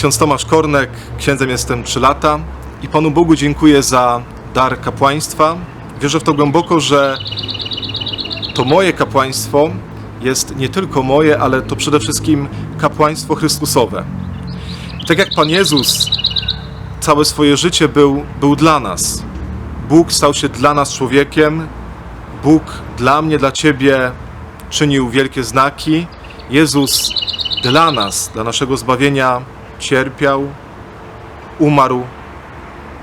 Ksiądz Tomasz Kornek, księdzem jestem 3 lata i Panu Bogu dziękuję za dar kapłaństwa. Wierzę w to głęboko, że to moje kapłaństwo jest nie tylko moje, ale to przede wszystkim kapłaństwo Chrystusowe. Tak jak Pan Jezus całe swoje życie był, był dla nas. Bóg stał się dla nas człowiekiem. Bóg dla mnie, dla Ciebie czynił wielkie znaki. Jezus dla nas, dla naszego zbawienia cierpiał, umarł,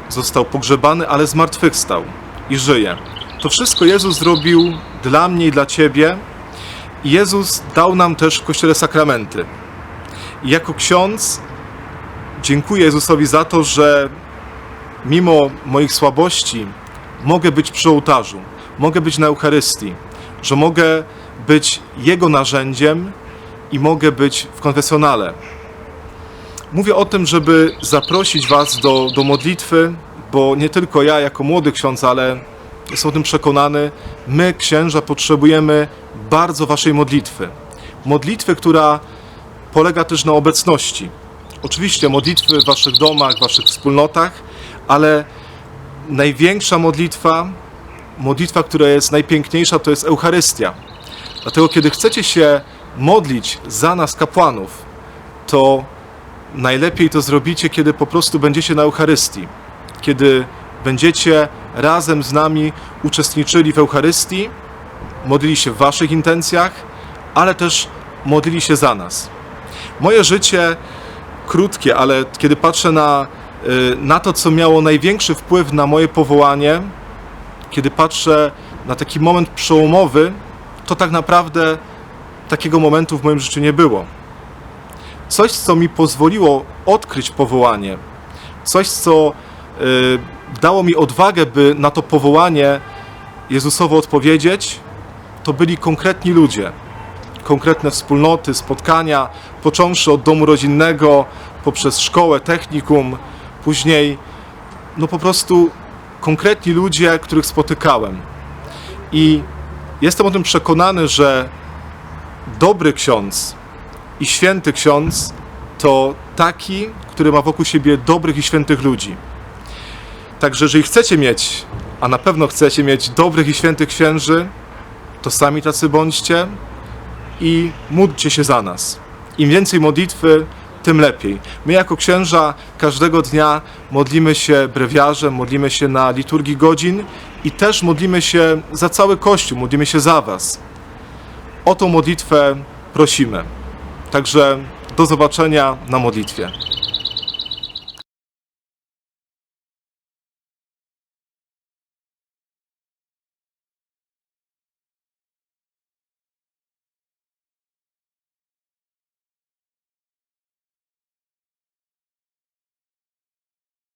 został pogrzebany, ale zmartwychwstał i żyje. To wszystko Jezus zrobił dla mnie i dla Ciebie. Jezus dał nam też w Kościele sakramenty. I jako ksiądz dziękuję Jezusowi za to, że mimo moich słabości mogę być przy ołtarzu, mogę być na Eucharystii, że mogę być Jego narzędziem i mogę być w konfesjonale. Mówię o tym, żeby zaprosić Was do, do modlitwy, bo nie tylko ja jako młody ksiądz, ale jestem o tym przekonany, my księża potrzebujemy bardzo Waszej modlitwy. Modlitwy, która polega też na obecności. Oczywiście modlitwy w Waszych domach, w Waszych wspólnotach, ale największa modlitwa, modlitwa, która jest najpiękniejsza, to jest Eucharystia. Dlatego, kiedy chcecie się modlić za nas, kapłanów, to najlepiej to zrobicie, kiedy po prostu będziecie na Eucharystii. Kiedy będziecie razem z nami uczestniczyli w Eucharystii, modlili się w Waszych intencjach, ale też modlili się za nas. Moje życie krótkie, ale kiedy patrzę na, y, na to, co miało największy wpływ na moje powołanie, kiedy patrzę na taki moment przełomowy, to tak naprawdę takiego momentu w moim życiu nie było. Coś, co mi pozwoliło odkryć powołanie, coś, co y, dało mi odwagę, by na to powołanie Jezusowo odpowiedzieć, to byli konkretni ludzie, konkretne wspólnoty, spotkania, począwszy od domu rodzinnego, poprzez szkołę, technikum, później no po prostu konkretni ludzie, których spotykałem. I jestem o tym przekonany, że dobry ksiądz i święty ksiądz to taki, który ma wokół siebie dobrych i świętych ludzi. Także jeżeli chcecie mieć, a na pewno chcecie mieć dobrych i świętych księży, to sami tacy bądźcie i módlcie się za nas. Im więcej modlitwy, tym lepiej. My jako księża każdego dnia modlimy się brewiarzem, modlimy się na liturgii godzin i też modlimy się za cały Kościół, modlimy się za Was. O tą modlitwę prosimy. Także do zobaczenia na modlitwie.